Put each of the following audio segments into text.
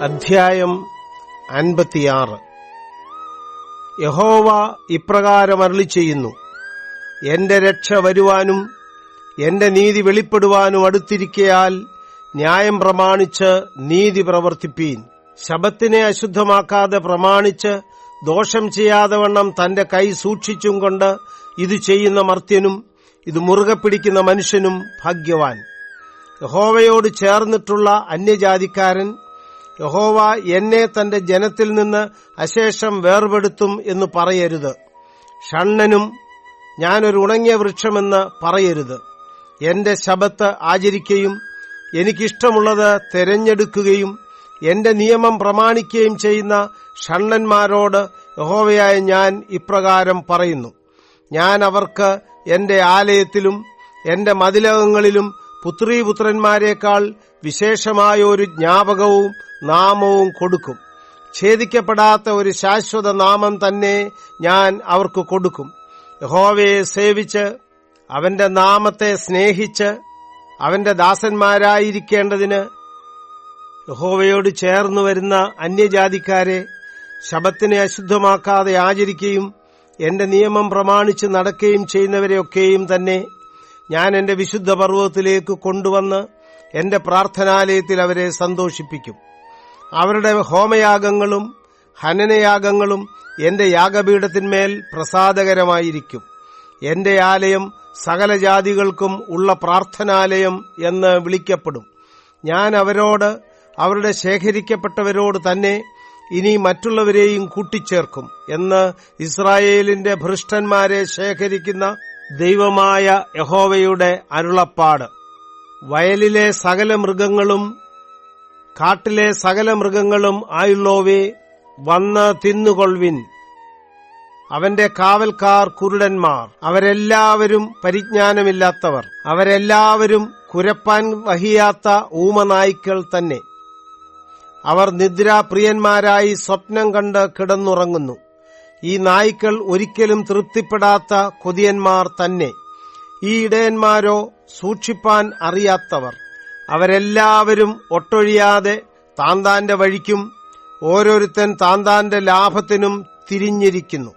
അധ്യായം അൻപത്തിയാറ്. യഹോവ ഇപ്രകാരം അരുളി ചെയ്യുന്നു എന്റെ രക്ഷ വരുവാനും എന്റെ നീതി വെളിപ്പെടുവാനും അടുത്തിരിക്കയാൽ ന്യായം പ്രമാണിച്ച് നീതി പ്രവർത്തിപ്പീൻ. ശബത്തിനെ അശുദ്ധമാക്കാതെ പ്രമാണിച്ച് ദോഷം ചെയ്യാതെ വണ്ണം തന്റെ കൈ സൂക്ഷിച്ചും കൊണ്ട് ഇത് ചെയ്യുന്ന മർത്യനും ഇത് മുറുകെ പിടിക്കുന്ന മനുഷ്യനും ഭാഗ്യവാൻ. യഹോവയോട് ചേർന്നിട്ടുള്ള അന്യജാതിക്കാരൻ യഹോവ എന്നെ തന്റെ ജനത്തിൽ നിന്ന് അശേഷം വേർപെടുത്തും എന്ന് പറയരുത്. ഷണ്ണനും ഞാനൊരു ഉണങ്ങിയ വൃക്ഷമെന്ന് പറയരുത്. എന്റെ ശബത്ത് ആചരിക്കുകയും എനിക്കിഷ്ടമുള്ളത് തെരഞ്ഞെടുക്കുകയും എന്റെ നിയമം പ്രമാണിക്കുകയും ചെയ്യുന്ന ഷണ്ണന്മാരോട് യഹോവയായ ഞാൻ ഇപ്രകാരം പറയുന്നു. ഞാൻ അവർക്ക് എന്റെ ആലയത്തിലും എന്റെ മതിലകങ്ങളിലും പുത്രീപുത്രന്മാരെക്കാൾ വിശേഷമായ ഒരു ജ്ഞാപകവും നാമവും കൊടുക്കും. ഛേദിക്കപ്പെടാത്ത ഒരു ശാശ്വത നാമം തന്നെ ഞാൻ അവർക്ക് കൊടുക്കും. യഹോവയെ സേവിച്ച് അവന്റെ നാമത്തെ സ്നേഹിച്ച് അവന്റെ ദാസന്മാരായിരിക്കേണ്ടതിന് യഹോവയോട് ചേർന്നു വരുന്ന അന്യജാതിക്കാരെ ശബത്തിനെ അശുദ്ധമാക്കാതെ ആചരിക്കുകയും എന്റെ നിയമം പ്രമാണിച്ച് നടക്കുകയും ചെയ്യുന്നവരെയൊക്കെയും തന്നെ ഞാൻ എന്റെ വിശുദ്ധ പർവതത്തിലേക്ക് കൊണ്ടുവന്ന് എന്റെ പ്രാർത്ഥനാലയത്തിൽ അവരെ സന്തോഷിപ്പിക്കും. അവരുടെ ഹോമയാഗങ്ങളും ഹനനയാഗങ്ങളും എന്റെ യാഗപീഠത്തിന്മേൽ പ്രസാദകരമായിരിക്കും. എന്റെ ആലയം സകല ജാതികൾക്കും ഉള്ള പ്രാർത്ഥനാലയം എന്ന് വിളിക്കപ്പെടും. ഞാൻ അവരോട് അവരുടെ ശേഖരിക്കപ്പെട്ടവരോട് തന്നെ ഇനി മറ്റുള്ളവരെയും കൂട്ടിച്ചേർക്കും എന്ന് ഇസ്രായേലിന്റെ ഭൃഷ്ടന്മാരെ ശേഖരിക്കുന്ന ദൈവമായ യഹോവയുടെ അരുളപ്പാട്. വയലിലെ സകല മൃഗങ്ങളും കാട്ടിലെ സകല മൃഗങ്ങളും ആയുള്ളോവേ വന്ന് തിന്നുകൊൾവിൻ അവന്റെ കാവൽക്കാർ കുരുടന്മാർ. അവരെല്ലാവരും പരിജ്ഞാനമില്ലാത്തവർ. അവരെല്ലാവരും കുരപ്പാൻ വഹിയാത്ത ഊമനായ്ക്കൾ തന്നെ. അവർ നിദ്രാപ്രിയന്മാരായി സ്വപ്നം കണ്ട് കിടന്നുറങ്ങുന്നു. ഈ നായ്ക്കൾ ഒരിക്കലും തൃപ്തിപ്പെടാത്ത കൊതിയന്മാർ തന്നെ. ഈ ഇടയന്മാരോ സൂക്ഷിപ്പാൻ അറിയാത്തവർ. അവരെല്ലാവരും ഒട്ടൊഴിയാതെ താന്താന്റെ വഴിക്കും ഓരോരുത്തൻ താന്താന്റെ ലാഭത്തിനും തിരിഞ്ഞിരിക്കുന്നു.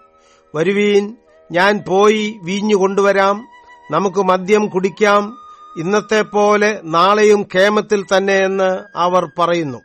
വരുവീൻ ഞാൻ പോയി വീഞ്ഞു കൊണ്ടുവരാം. നമുക്ക് മദ്യം കുടിക്കാം. ഇന്നത്തെ പോലെ നാളെയും കേമത്തിൽ തന്നെയെന്ന് അവർ പറയുന്നു.